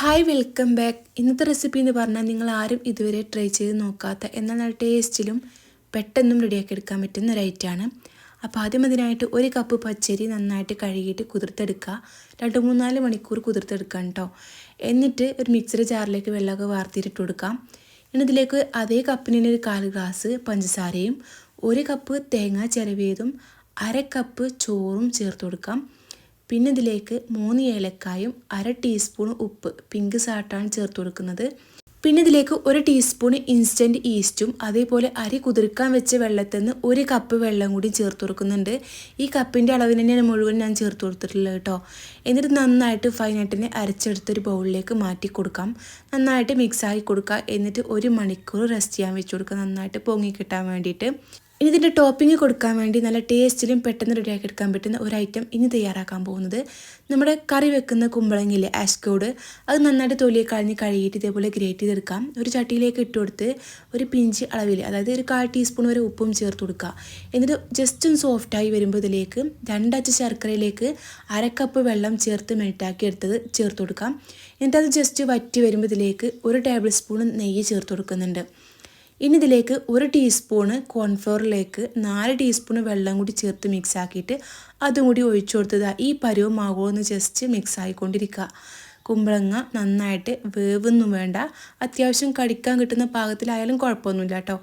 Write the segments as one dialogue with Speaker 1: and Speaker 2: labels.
Speaker 1: Hi welcome back ഇന്നത്തെ recipe എന്ന് പറഞ്ഞാൽ നിങ്ങൾ ആരും ഇതുവരെ ട്രൈ ചെയ്ത് നോക്കാത്ത എന്നാൽ നല്ല ടേസ്റ്റിലും പെട്ടെന്നും റെഡിയാക്കി എടുക്കാൻ പറ്റുന്ന ഒരു ഐറ്റമാണ് അപ്പോൾ ആദ്യം അതിനായിട്ട് ഒരു കപ്പ് പച്ചരി നന്നായിട്ട് കഴുകിയിട്ട് കുതിർത്തെടുക്കുക. രണ്ട് മൂന്നാൽ മണിക്കൂർ കുതിർത്തെടുക്കാം കേട്ടോ എന്നിട്ട് ഒരു മിക്സർ ജാറിലേക്ക് വെള്ളമൊക്കെ വാർത്തിയിട്ട് കൊടുക്കാം. ഇനി ഇതിലേക്ക് അതേ കപ്പിന് ഒരു കാൽ ഗ്ലാസ് പഞ്ചസാരയും ഒരു കപ്പ് തേങ്ങ ചിരവിയതും അര കപ്പ് ചോറും ചേർത്ത് കൊടുക്കാം. പിന്നെ ഇതിലേക്ക് മൂന്ന് ഏലക്കായും അര ടീസ്പൂൺ ഉപ്പ് പിങ്ക് സാട്ടാണ് ചേർത്ത് കൊടുക്കുന്നത്. പിന്നെ ഇതിലേക്ക് ഒരു ടീസ്പൂൺ ഇൻസ്റ്റന്റ് ഈസ്റ്റും അതേപോലെ അരി കുതിർക്കാൻ വെച്ച വെള്ളത്തിൽ നിന്ന് ഒരു കപ്പ് വെള്ളം കൂടി ചേർത്ത് കൊടുക്കുന്നുണ്ട്. ഈ കപ്പിന്റെ അളവിന് തന്നെയാണ് മുഴുവൻ ഞാൻ ചേർത്ത് കൊടുത്തിട്ടുള്ളത് കേട്ടോ. എന്നിട്ട് നന്നായിട്ട് ഫൈനായിട്ടിനെ അരച്ചെടുത്തൊരു ബൗളിലേക്ക് മാറ്റി കൊടുക്കാം. നന്നായിട്ട് മിക്സ് ആക്കി കൊടുക്കുക. എന്നിട്ട് ഒരു മണിക്കൂർ റെസ്റ്റ് ചെയ്യാൻ വെച്ച് കൊടുക്കുക. നന്നായിട്ട് പൊങ്ങി കിട്ടാൻ വേണ്ടിയിട്ട്. ഇനി ഇതിന്റെ ടോപ്പിംഗ് കൊടുക്കാൻ വേണ്ടി നല്ല ടേസ്റ്റിലും പെട്ടെന്ന് റെഡിയാക്കി എടുക്കാൻ പറ്റുന്ന ഒരു ഐറ്റം ഇനി തയ്യാറാക്കാൻ പോകുന്നത് നമ്മുടെ കറി വെക്കുന്ന കുമ്പളങ്ങയിലെ ആഷ്കോഡ് അത് നന്നായിട്ട് തൊലിയെ കളഞ്ഞ് കഴുകിയിട്ട് ഇതേപോലെ ഗ്രേറ്റ് ചെയ്തെടുക്കാം. ഒരു ചട്ടിയിലേക്ക് ഇട്ട് കൊടുത്ത് ഒരു പിഞ്ച് അളവിൽ അതായത് ഒരു കാൽ ടീസ്പൂൺ വരെ ഉപ്പും ചേർത്ത് കൊടുക്കുക. എന്നിട്ട് ജസ്റ്റ് ഒന്ന് സോഫ്റ്റായി വരുമ്പോൾ ഇതിലേക്ക് രണ്ടച്ച് ശർക്കരയിലേക്ക് അരക്കപ്പ് വെള്ളം ചേർത്ത് മെൽറ്റാക്കി എടുത്തത് ചേർത്ത് കൊടുക്കാം. എന്നിട്ട് അത് ജസ്റ്റ് വറ്റി വരുമ്പോൾ ഇതിലേക്ക് ഒരു ടേബിൾ സ്പൂൺ നെയ്യ് ചേർത്ത് കൊടുക്കുന്നുണ്ട്. ഇനി ഇതിലേക്ക് ഒരു ടീസ്പൂണ് കോൺഫ്ലോറിലേക്ക് നാല് ടീസ്പൂണ് വെള്ളം കൂടി ചേർത്ത് മിക്സ് ആക്കിയിട്ട് അതും കൂടി ഒഴിച്ചു കൊടുത്തത് ഈ പരുവമാകുമോ എന്ന് ജസ്റ്റ് മിക്സ് ആയിക്കൊണ്ടിരിക്കുക കുമ്പളങ്ങ നന്നായിട്ട് വേവൊന്നും വേണ്ട. അത്യാവശ്യം കടിക്കാൻ കിട്ടുന്ന പാകത്തിലായാലും കുഴപ്പമൊന്നുമില്ല കേട്ടോ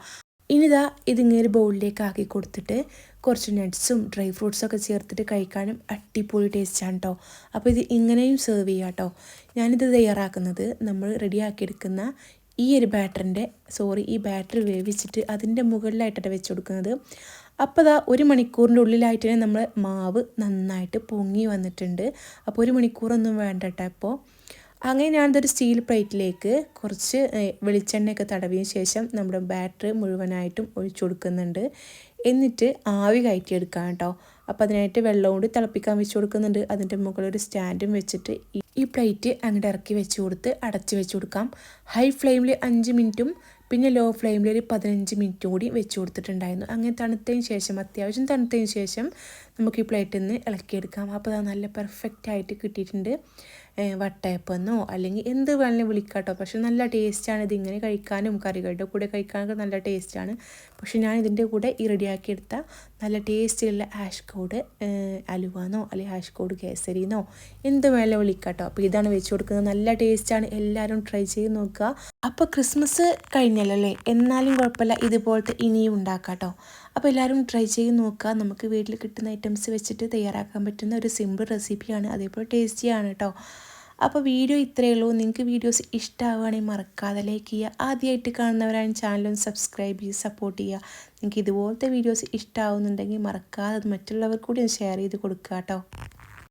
Speaker 1: ഇനിതാ ഇതിങ്ങനെ ഒരു ബൗളിലേക്ക് ആക്കി കൊടുത്തിട്ട് കുറച്ച് നട്ട്സും ഡ്രൈ ഫ്രൂട്ട്സൊക്കെ ചേർത്തിട്ട് കഴിക്കാനും അടിപൊളി ടേസ്റ്റാണ് കേട്ടോ അപ്പോൾ ഇത് ഇങ്ങനെയും സെർവ് ചെയ്യാം കേട്ടോ ഞാനിത് തയ്യാറാക്കുന്നത് നമ്മൾ റെഡിയാക്കിയെടുക്കുന്ന ഈ ഒരു ബാറ്ററിന്റെ സോറി ഈ ബാറ്ററി വേവിച്ചിട്ട് അതിന്റെ മുകളിലായിട്ടാണ് വെച്ച് കൊടുക്കുന്നത്. അപ്പോൾ അതാ ഒരു മണിക്കൂറിന്റെ ഉള്ളിലായിട്ട് തന്നെ നമ്മൾ മാവ് നന്നായിട്ട് പൊങ്ങി വന്നിട്ടുണ്ട്. അപ്പോൾ ഒരു മണിക്കൂറൊന്നും വേണ്ട കേട്ടോ അപ്പോൾ അങ്ങനെ ഞാനതൊരു സ്റ്റീൽ പ്ലേറ്റിലേക്ക് കുറച്ച് വെളിച്ചെണ്ണയൊക്കെ തടവിയ ശേഷം നമ്മുടെ ബാറ്ററി മുഴുവനായിട്ടും ഒഴിച്ചു കൊടുക്കുന്നുണ്ട്. എന്നിട്ട് ആവി കയറ്റിയെടുക്കാം കേട്ടോ. അപ്പോൾ അതിനായിട്ട് വെള്ളം കൊണ്ട് തിളപ്പിക്കാൻ വെച്ച് കൊടുക്കുന്നുണ്ട്. അതിന്റെ മുകളിൽ ഒരു സ്റ്റാൻഡും വെച്ചിട്ട് ഈ പ്ലേറ്റ് അങ്ങോട്ട് ഇറക്കി വെച്ച് കൊടുത്ത് അടച്ച് വെച്ച് കൊടുക്കാം. ഹൈ ഫ്ലെയിമിൽ അഞ്ച് മിനിറ്റും പിന്നെ ലോ ഫ്ലെയിമിൽ ഒരു പതിനഞ്ച് മിനിറ്റും കൂടി വെച്ച് കൊടുത്തിട്ടുണ്ടായിരുന്നു. അങ്ങനെ തണുത്തതിന് ശേഷം അത്യാവശ്യം തണുത്തതിന് ശേഷം നമുക്ക് ഈ പ്ലേറ്റിൽ നിന്ന് ഇളക്കിയെടുക്കാം. അപ്പോൾ അത് നല്ല പെർഫെക്റ്റ് ആയിട്ട് കിട്ടിയിട്ടുണ്ട്. വട്ടയപ്പെന്നോ അല്ലെങ്കിൽ എന്ത് വേണമെങ്കിലും വിളിക്കാട്ടോ പക്ഷെ നല്ല ടേസ്റ്റാണ് ഇതിങ്ങനെ കഴിക്കാനും കറികളുടെ കൂടെ കഴിക്കാനൊക്കെ നല്ല ടേസ്റ്റാണ് പക്ഷെ ഞാൻ ഇതിന്റെ കൂടെ ഈ റെഡിയാക്കിയെടുത്ത നല്ല ടേസ്റ്റിലുള്ള ആഷ് കോഡ് അലുവാന്നോ അല്ലെങ്കിൽ ആഷ് കോഡ് കേസരിന്നോ എന്ത് വേണമെങ്കിലും വിളിക്കാട്ടോ. അപ്പോൾ ഇതാണ് വെച്ച് കൊടുക്കുന്നത്. നല്ല ടേസ്റ്റാണ് എല്ലാവരും ട്രൈ ചെയ്ത് നോക്കുക. അപ്പോൾ ക്രിസ്മസ് കഴിഞ്ഞല്ലോ അല്ലേ എന്നാലും കുഴപ്പമില്ല. ഇതുപോലത്തെ ഇനിയും ഉണ്ടാക്കാം കേട്ടോ അപ്പോൾ എല്ലാവരും ട്രൈ ചെയ്ത് നോക്കുക. നമുക്ക് വീട്ടിൽ കിട്ടുന്ന ഐറ്റംസ് വെച്ചിട്ട് തയ്യാറാക്കാൻ പറ്റുന്ന ഒരു സിമ്പിൾ റെസിപ്പിയാണ് അതേപോലെ ടേസ്റ്റിയാണ് കേട്ടോ അപ്പോൾ വീഡിയോ ഇത്രയേ ഉള്ളൂ. നിങ്ങൾക്ക് വീഡിയോസ് ഇഷ്ടമാവുകയാണെങ്കിൽ മറക്കാതെ ലൈക്ക് ചെയ്യുക. ആദ്യമായിട്ട് കാണുന്നവരാണ് ചാനലും സബ്സ്ക്രൈബ് ചെയ്യുക സപ്പോർട്ട് ചെയ്യുക. നിങ്ങൾക്ക് ഇതുപോലത്തെ വീഡിയോസ് ഇഷ്ടമാവുന്നുണ്ടെങ്കിൽ മറക്കാതെ മറ്റുള്ളവർ കൂടി ഷെയർ ചെയ്ത് കൊടുക്കുക കേട്ടോ.